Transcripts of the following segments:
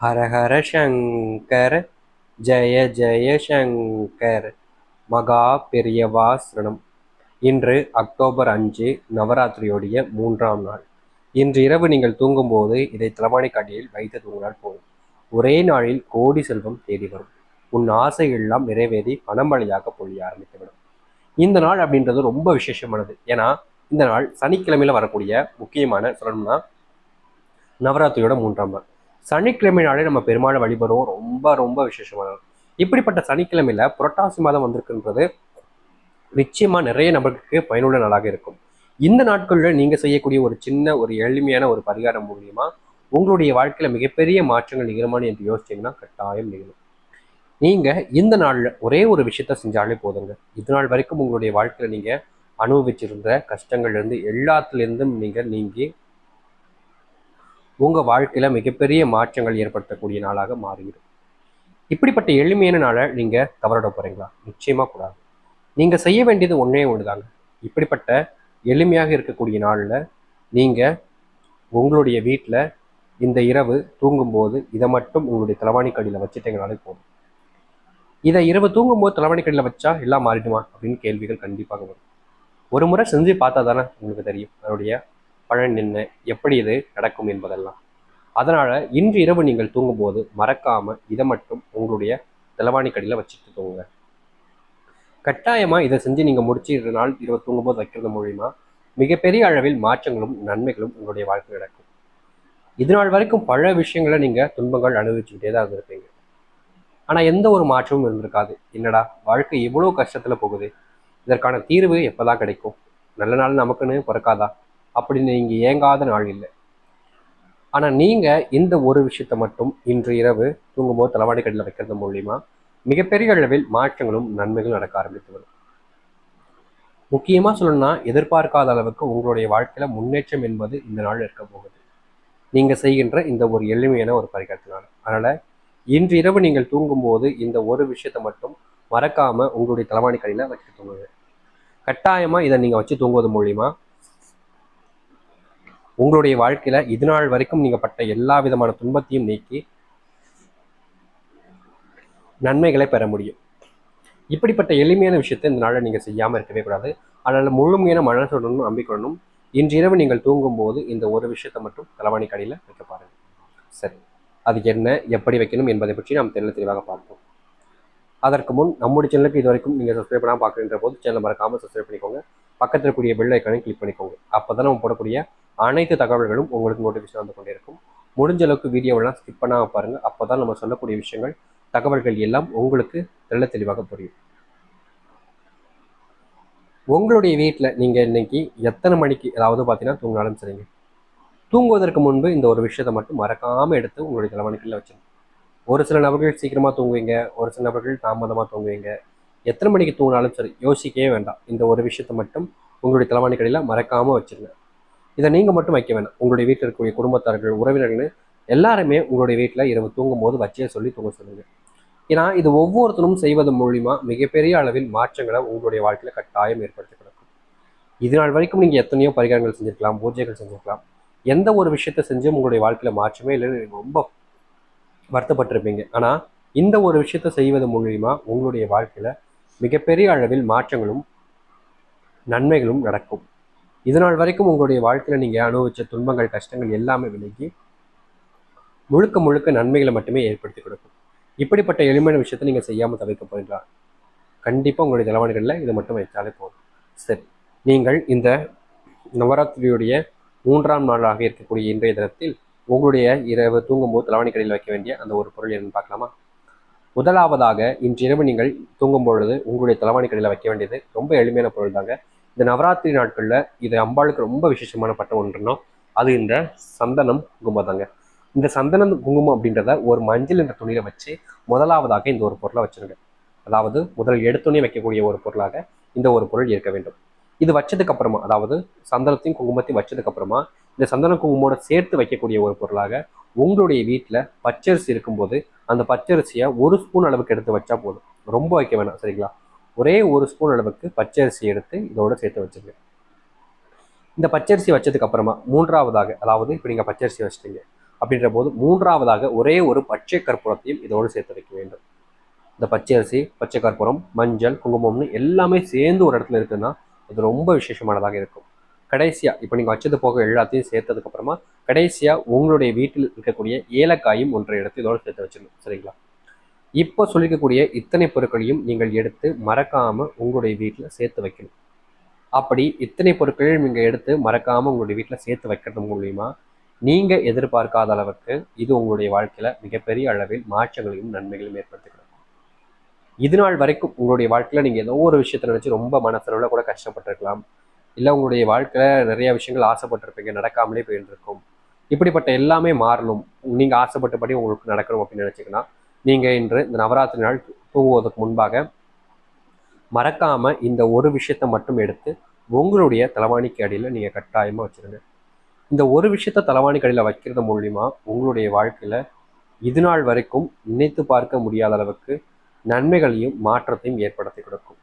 ஹர ஹர சங்கர் ஜெய ஜெய சங்கர் மகா பெரியவா சரணம். இன்று அக்டோபர் அஞ்சு நவராத்திரியோடைய மூன்றாம் நாள். இன்று இரவு நீங்கள் தூங்கும்போது இதை தலைவாணி காட்டியில் வைத்து தூங்கினால் போதும். ஒரே நாளில் கோடி செல்வம் தேடி வரும். உன் ஆசை எல்லாம் நிறைவேறி பணமழையாக பொழிய ஆரம்பித்துவிடும். இந்த நாள் அப்படின்றது ரொம்ப விசேஷமானது. ஏன்னா இந்த நாள் சனிக்கிழமையில் வரக்கூடிய முக்கியமான சொல்லணும்னா நவராத்திரியோட மூன்றாம் நாள். சனிக்கிழமை நாளே நம்ம பெருமாளை வழிபடுவோம் ரொம்ப ரொம்ப விசேஷமானது. இப்படிப்பட்ட சனிக்கிழமையில புரட்டாசி மாதம் வந்திருக்குன்றது நிச்சயமா நிறைய நபர்களுக்கு பயனுள்ள நாளாக இருக்கும். இந்த நாட்களில் நீங்க செய்யக்கூடிய ஒரு சின்ன ஒரு எளிமையான ஒரு பரிகாரம் மூலியமா உங்களுடைய வாழ்க்கையில மிகப்பெரிய மாற்றங்கள் நிகழுமான்னு என்று யோசிச்சீங்கன்னா கட்டாயம் நிகழும். நீங்க இந்த நாள்ல ஒரே ஒரு விஷயத்த செஞ்சாலே போதுங்க. இது நாள் வரைக்கும் உங்களுடைய வாழ்க்கையில நீங்க அனுபவிச்சிருந்த கஷ்டங்கள்லேருந்து எல்லாத்துலேருந்தும் நீங்கள் நீங்கி உங்கள் வாழ்க்கையில் மிகப்பெரிய மாற்றங்கள் ஏற்படுத்தக்கூடிய நாளாக மாறிவிடும். இப்படிப்பட்ட எளிமையான நாளை நீங்கள் தவறிட போகிறீங்களா நிச்சயமாக கூடாது. நீங்கள் செய்ய வேண்டியது ஒன்றே ஒன்றுதாங்க இப்படிப்பட்ட எளிமையாக இருக்கக்கூடிய நாளில் நீங்கள் உங்களுடைய வீட்டில் இந்த இரவு தூங்கும்போது இதை மட்டும் உங்களுடைய தலைவாணி கடியில் வச்சுட்டீங்கனாலே போதும். இதை இரவு தூங்கும்போது தலைவாணிக்கடியில் வச்சா எல்லாம் மாறிடுமா? அப்படின்னு கேள்விகள் கண்டிப்பாக வரும். ஒரு முறை செஞ்சு பார்த்தா தானே உங்களுக்கு தெரியும். அதனுடைய பலன் என்ன எப்படி இது நடக்கும் என்பதெல்லாம். அதனால இன்று இரவு நீங்கள் தூங்கும்போது மறக்காம இதை மட்டும் உங்களுடைய தலைவாணி கடியில் வச்சுட்டு தூங்குங்க. கட்டாயமா இதை செஞ்சு நீங்க முடிச்சு இரு நாள் இரவு தூங்கும்போது வைக்கிறது மூலியமா மிகப்பெரிய அளவில் மாற்றங்களும் நன்மைகளும் உங்களுடைய வாழ்க்கை நடக்கும். இது நாள் வரைக்கும் பல விஷயங்களை நீங்க துன்பங்கள் அனுபவிச்சுக்கிட்டே தான் இருந்திருப்பீங்க. ஆனா எந்த ஒரு மாற்றமும் இருந்திருக்காது. என்னடா வாழ்க்கை இவ்வளவு கஷ்டத்துல போகுது. இதற்கான தீர்வு எப்பதான் கிடைக்கும்? நல்ல நாள் நமக்குன்னு பிறக்காதா? அப்படின்னு நீங்கள் ஏங்காத நாள் இல்லை. ஆனால் நீங்கள் இந்த ஒரு விஷயத்த மட்டும் இன்று இரவு தூங்கும்போது தலைவாடிக்கடியில் வைக்கிறது மூலியமாக மிகப்பெரிய அளவில் மாற்றங்களும் நன்மைகளும் நடக்க ஆரம்பித்து வரும். முக்கியமாக சொல்லணும்னா எதிர்பார்க்காத அளவுக்கு உங்களுடைய வாழ்க்கையில் முன்னேற்றம் என்பது இந்த நாள் இருக்க போகுது. நீங்கள் செய்கின்ற இந்த ஒரு எளிமையான ஒரு பரிகாரத்தினால். அதனால் இன்று இரவு நீங்கள் தூங்கும்போது இந்த ஒரு விஷயத்தை மட்டும் மறக்காமல் உங்களுடைய தலைவாணி கடையில் வச்சு தூங்குங்க. கட்டாயமாக இதை நீங்கள் வச்சு தூங்குவது மூலிமா உங்களுடைய வாழ்க்கையில இது நாள் வரைக்கும் நீங்க பட்ட எல்லா விதமான துன்பத்தையும் நீக்கி நன்மைகளை பெற முடியும். இப்படிப்பட்ட எளிமையான விஷயத்தை இந்த நாளில் நீங்கள் செய்யாமல் இருக்கவே கூடாது. அதனால் முழுமையான மனசுடனும் நம்பிக்கொள்ளணும் இன்றிரவு நீங்கள் தூங்கும்போது இந்த ஒரு விஷயத்தை மட்டும் தலைவாணி கடையில் வைக்க பாருங்கள் சரி. அது என்ன எப்படி வைக்கணும் என்பதை பற்றி நாம் தெளிவு தெளிவாக பார்ப்போம். அதற்கு முன் நம்முடைய சேனலுக்கு இது வரைக்கும் நீங்கள் சப்ஸ்கிரைப் பண்ணாமல் பார்க்குற போது சேனல் மறக்காமல் சப்ஸ்கிரைப் பண்ணிக்கோங்க. பக்கத்தில் இருக்கக்கூடிய பெல் ஐக்கானையும் கிளிக் பண்ணிக்கோங்க. அப்போ தான் நம்ம போடக்கூடிய அனைத்து தகவல்களும் உங்களுக்கு நோட்டிஃபிகேஷன் வந்து கொண்டிருக்கும். முடிஞ்ச அளவுக்கு வீடியோவெல்லாம் ஸ்கிப் பண்ணாமல் பாருங்கள் அப்போ தான் நம்ம சொல்லக்கூடிய விஷயங்கள் தகவல்கள் எல்லாம் உங்களுக்கு தெள்ள தெளிவாக புரியும். உங்களுடைய வீட்டில் நீங்கள் இன்னைக்கு எத்தனை மணிக்கு அதாவது பார்த்தீங்கன்னா தூங்கினாலும் சரிங்க. தூங்குவதற்கு முன்பு இந்த ஒரு விஷயத்தை மட்டும் மறக்காமல் எடுத்து உங்களுடைய தலைவணிகளில் வச்சிருங்க. ஒரு சில நபர்கள் சீக்கிரமாக தூங்குவீங்க ஒரு சில நபர்கள் தாமதமாக தூங்குவீங்க. எத்தனை மணிக்கு தூங்கினாலும் சரி யோசிக்கவே வேண்டாம். இந்த ஒரு விஷயத்தை மட்டும் உங்களுடைய தலைவாணிகளில் மறக்காமல் வச்சுருங்க. இதை நீங்கள் மட்டும் வைக்க வேணாம். உங்களுடைய வீட்டில் இருக்கக்கூடிய குடும்பத்தார்கள் உறவினர்கள் எல்லாருமே உங்களுடைய வீட்டில் இரவு தூங்கும் போது வச்சே சொல்லி தூங்க சொல்லுங்க. ஏன்னா இது ஒவ்வொருத்தரும் செய்வது மூலிமா மிகப்பெரிய அளவில் மாற்றங்களை உங்களுடைய வாழ்க்கையில் கட்டாயம் ஏற்படுத்தி கிடக்கும். இது நாள் வரைக்கும் நீங்கள் எத்தனையோ பரிகாரங்கள் செஞ்சிருக்கலாம் பூஜைகள் செஞ்சிருக்கலாம். எந்த ஒரு விஷயத்த செஞ்சும் உங்களுடைய வாழ்க்கையில் மாற்றமே இல்லைன்னு ரொம்ப வருத்தப்பட்டிருப்பீங்க. ஆனால் இந்த ஒரு விஷயத்த செய்வது மூலிமா உங்களுடைய வாழ்க்கையில் மிகப்பெரிய அளவில் மாற்றங்களும் நன்மைகளும் நடக்கும். இதனால் வரைக்கும் உங்களுடைய வாழ்க்கையில் நீங்கள் அனுபவிச்ச துன்பங்கள் கஷ்டங்கள் எல்லாமே விலகி முழுக்க முழுக்க நன்மைகளை மட்டுமே ஏற்படுத்தி கொடுக்கும். இப்படிப்பட்ட எளிமையான விஷயத்தை நீங்கள் செய்யாமல் தவிர்க்க போகின்றார் கண்டிப்பாக உங்களுடைய தலைவணிகளில் இதை மட்டும் வைத்தாலே போதும். சரி நீங்கள் இந்த நவராத்திரியுடைய மூன்றாம் நாளாக இருக்கக்கூடிய இன்றைய தினத்தில் உங்களுடைய இரவு தூங்கும்போது தலைவணிக்கடையில் வைக்க வேண்டிய அந்த ஒரு பொருள் என்னன்னு பார்க்கலாமா? முதலாவதாக இன்றிரவு நீங்கள் தூங்கும் பொழுது உங்களுடைய தலைவாணிக்கடையில் வைக்க வேண்டியது ரொம்ப எளிமையான பொருள் தாங்க இந்த நவராத்திரி நாட்களில் இது அம்பாளுக்கு ரொம்ப விசேஷமான பட்டம் ஒன்றுனா அது இந்த சந்தனம் குங்குமம் தாங்க இந்த சந்தனம் குங்குமம் அப்படின்றத ஒரு மஞ்சள் என்ற துணியில வச்சு முதலாவதாக இந்த ஒரு பொருளை வச்சிருங்க. அதாவது முதல் எடுத்துணே வைக்கக்கூடிய ஒரு பொருளாக இந்த ஒரு பொருள் இருக்க வேண்டும். இது வச்சதுக்கு அப்புறமா அதாவது சந்தனத்தையும் குங்குமத்தையும் வச்சதுக்கு அப்புறமா இந்த சந்தன குங்குமோட சேர்த்து வைக்கக்கூடிய ஒரு பொருளாக உங்களுடைய வீட்டில் பச்சரிசி இருக்கும்போது அந்த பச்சரிசியை ஒரு ஸ்பூன் அளவுக்கு எடுத்து வச்சா போதும். ரொம்ப வைக்க வேணாம் சரிங்களா? ஒரே ஒரு ஸ்பூன் அளவுக்கு பச்சரிசி எடுத்து இதோட சேர்த்து வச்சுருங்க இந்த பச்சரிசி வச்சதுக்கு அப்புறமா மூன்றாவதாக அதாவது இப்போ நீங்கள் பச்சரிசி வச்சிட்டீங்க அப்படின்ற போது மூன்றாவதாக ஒரே ஒரு பச்சை கற்பூரத்தையும் இதோடு சேர்த்து வைக்க வேண்டும். இந்த பச்சை அரிசி பச்சை கற்பூரம் மஞ்சள் குங்குமம்னு எல்லாமே சேர்ந்து ஒரு இடத்துல இருக்குன்னா அது ரொம்ப விசேஷமானதாக இருக்கும். கடைசியாக இப்போ நீங்கள் வச்சது போக எல்லாத்தையும் சேர்த்ததுக்கப்புறமா கடைசியாக உங்களுடைய வீட்டில் இருக்கக்கூடிய ஏலக்காயும் ஒன்றை எடுத்து இதோடு சேர்த்து வச்சிடணும். சரிங்களா? இப்போ சொல்லிக்கக்கூடிய இத்தனை பொருட்களையும் நீங்கள் எடுத்து மறக்காமல் உங்களுடைய வீட்டில் சேர்த்து வைக்கணும். அப்படி இத்தனை பொருட்களையும் நீங்கள் எடுத்து மறக்காமல் உங்களுடைய வீட்டில் சேர்த்து வைக்கிறது மூலியமாக நீங்கள் எதிர்பார்க்காத அளவுக்கு இது உங்களுடைய வாழ்க்கையில் மிகப்பெரிய அளவில் மாற்றங்களையும் நன்மைகளையும் ஏற்படுத்தி இது நாள் வரைக்கும் உங்களுடைய வாழ்க்கையில் நீங்கள் ஏதோ ஒரு விஷயத்தை நினச்சி ரொம்ப மனசளவில் கூட கஷ்டப்பட்டிருக்கலாம். இல்லை உங்களுடைய வாழ்க்கையில் நிறைய விஷயங்கள் ஆசைப்பட்டிருப்பீங்க நடக்காமலே போயிட்டு இருக்கும். இப்படிப்பட்ட எல்லாமே மாறணும். நீங்கள் ஆசைப்பட்டபடி உங்களுக்கு நடக்கணும் அப்படின்னு நினச்சிங்கன்னா நீங்கள் இன்று இந்த நவராத்திரி நாள் தூங்குவதற்கு முன்பாக மறக்காமல் இந்த ஒரு விஷயத்தை மட்டும் எடுத்து உங்களுடைய தலைவாணிக்கு அடியில் நீங்கள் கட்டாயமாக வச்சிருங்க. இந்த ஒரு விஷயத்த தலைவாணிக்கு அடியில் வைக்கிறது மூலிமா உங்களுடைய வாழ்க்கையில் இது நாள் வரைக்கும் நினைத்து பார்க்க முடியாத அளவுக்கு நன்மைகளையும் மாற்றத்தையும் ஏற்படுத்தி கொடுக்கும்.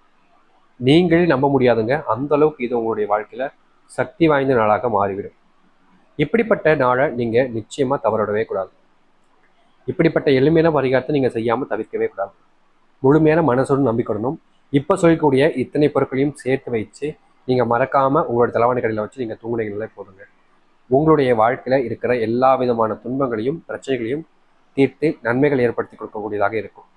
நீங்களே நம்ப முடியாதுங்க. அந்த அளவுக்கு இது உங்களுடைய வாழ்க்கையில் சக்தி வாய்ந்த நாளாக மாறிவிடும். இப்படிப்பட்ட நாளை நீங்கள் நிச்சயமாக தவறிடவே கூடாது. இப்படிப்பட்ட எளிமையான பரிகாரத்தை நீங்கள் செய்யாமல் தவிர்க்கவே கூடாது. முழுமையான மனசோடு நம்பிக்கொள்ளணும். இப்போ சொல்லக்கூடிய இத்தனை பொருட்களையும் சேர்த்து வச்சு நீங்கள் மறக்காமல் உங்களோட தலைவாணி கடையில் வச்சு நீங்கள் தூங்குனீங்களே போதுங்க. உங்களுடைய வாழ்க்கையில் இருக்கிற எல்லா விதமான துன்பங்களையும் பிரச்சனைகளையும் தீர்த்து நன்மைகள் ஏற்படுத்தி கொடுக்கக்கூடியதாக இருக்கும்.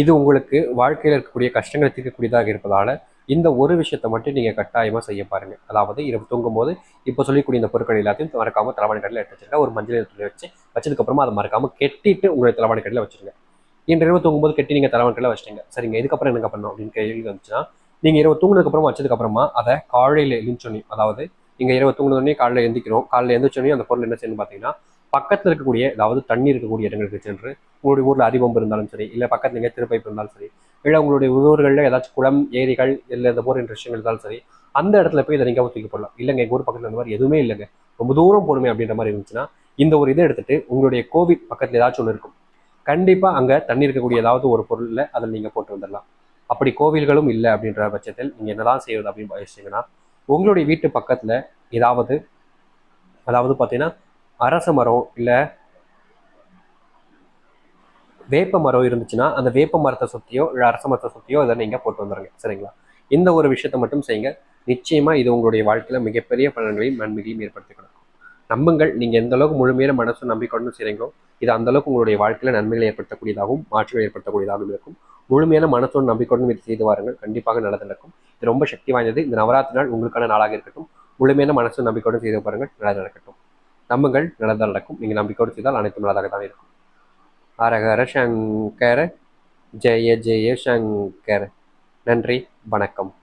இது உங்களுக்கு வாழ்க்கையில் இருக்கக்கூடிய கஷ்டங்களை தீர்க்கக்கூடியதாக இருப்பதால் இந்த ஒரு விஷயத்தை மட்டும் நீங்கள் கட்டாயமாக செய்ய பாருங்கள் அதாவது இரவு தூங்கும்போது இப்போ சொல்லக்கூடிய இந்த பொருட்கள் எல்லாத்தையும் மறக்காமல் தலைவாணி கடையில் எடுத்து வச்சுருங்க. ஒரு மஞ்சள் துணி வச்சு வச்சதுக்கப்புறமா அதை மறக்காமல் கெட்டிட்டு உங்களுடைய தலைவாணி கடையில் வச்சிருங்க. இன்று இரவு தூங்கும்போது கெட்டி நீங்கள் தலைவாணி கடையில் வச்சிட்டீங்க. சரிங்க இதுக்கப்புறம் என்ன பண்ணணும் அப்படின்னு கேள்வி வந்துச்சுன்னா நீங்கள் இரவு தூங்கினதுக்கப்புறமா வச்சதுக்கப்புறமா அதை காலையில் எழுந்தோன்னே அதாவது நீங்கள் இரவு தூங்கினோடனே காலையில் எழுந்திக்கிறோம். காலையில் எழுந்திரிச்சோடனே அந்த பொருள் என்ன செய்யணும் பார்த்தீங்கன்னா பக்கத்தில் இருக்கக்கூடிய அதாவது தண்ணி இருக்கக்கூடிய இடங்களுக்கு சென்று உங்களுடைய ஊரில் அரிபம்பு இருந்தாலும் சரி இல்லை பக்கத்தில் எங்கே திருப்பைப்பு இருந்தாலும் சரி இல்லை உங்களுடைய ஊர்களில் ஏதாச்சும் குளம் ஏரிகள் இல்லை இந்த போன்ற விஷயங்கள் இருந்தாலும் சரி அந்த இடத்துல போய் இதை நீங்கள் தூக்கி போடலாம். இல்லைங்க எங்கள் ஊர் பக்கத்தில் இந்த மாதிரி எதுவுமே இல்லைங்க. ரொம்ப தூரம் போகணுமே அப்படின்ற மாதிரி இருந்துச்சுன்னா இந்த ஒரு இதை எடுத்துட்டு உங்களுடைய கோவில் பக்கத்தில் ஏதாச்சும் ஒன்று இருக்கும். கண்டிப்பாக அங்கே தண்ணி இருக்கக்கூடிய ஏதாவது ஒரு பொருளில் அதில் நீங்கள் போட்டு வந்துடலாம். அப்படி கோவில்களும் இல்லை அப்படின்ற பட்சத்தில் நீங்கள் என்னதான் செய்வது அப்படின்னு யோசிச்சிங்கன்னா உங்களுடைய வீட்டு பக்கத்தில் ஏதாவது அதாவது பார்த்தீங்கன்னா அரச மரம் இல்லை வேப்ப மரம் இருந்துச்சுன்னா அந்த வேப்ப மரத்தை சுற்றியோ இல்லை அரச மரத்தை சுற்றியோ இதை நீங்கள் போட்டு வந்துடுங்க சரிங்களா? இந்த ஒரு விஷயத்தை மட்டும் செய்யுங்க. நிச்சயமாக இது உங்களுடைய வாழ்க்கையில் மிகப்பெரிய பலன்களையும் நன்மைகளையும் ஏற்படுத்தி கொடுக்கும். நம்புங்கள் நீங்கள் எந்த அளவுக்கு முழுமையான மனசு நம்பிக்கொண்டு செய்கிறீங்களோ இது அந்த அளவுக்கு உங்களுடைய வாழ்க்கையில் நன்மைகளை ஏற்படுத்தக்கூடியதாகவும் மாற்றங்களை ஏற்படுத்தக்கூடியதாகவும் இருக்கும். முழுமையான மனசோடு நம்பிக்கொண்டு இது செய்து வாருங்கள். கண்டிப்பாக நல்லது நடக்கும். இது ரொம்ப சக்தி வாய்ந்தது. இந்த நவராத்திரி நாள் உங்களுக்கான நாளாக இருக்கட்டும். முழுமையான மனசு நம்பிக்கொண்டு செய்து பாருங்கள். நல்லது நடக்கட்டும். நம்புங்கள் நல்லதாக நடக்கும். நீங்கள் நம்பிக்கையோடு செய்தால் அனைத்தும் நல்லதாக தான் இருக்கும். ஹரஹர சங்கர ஜெய ஜெய சங்கர். நன்றி வணக்கம்.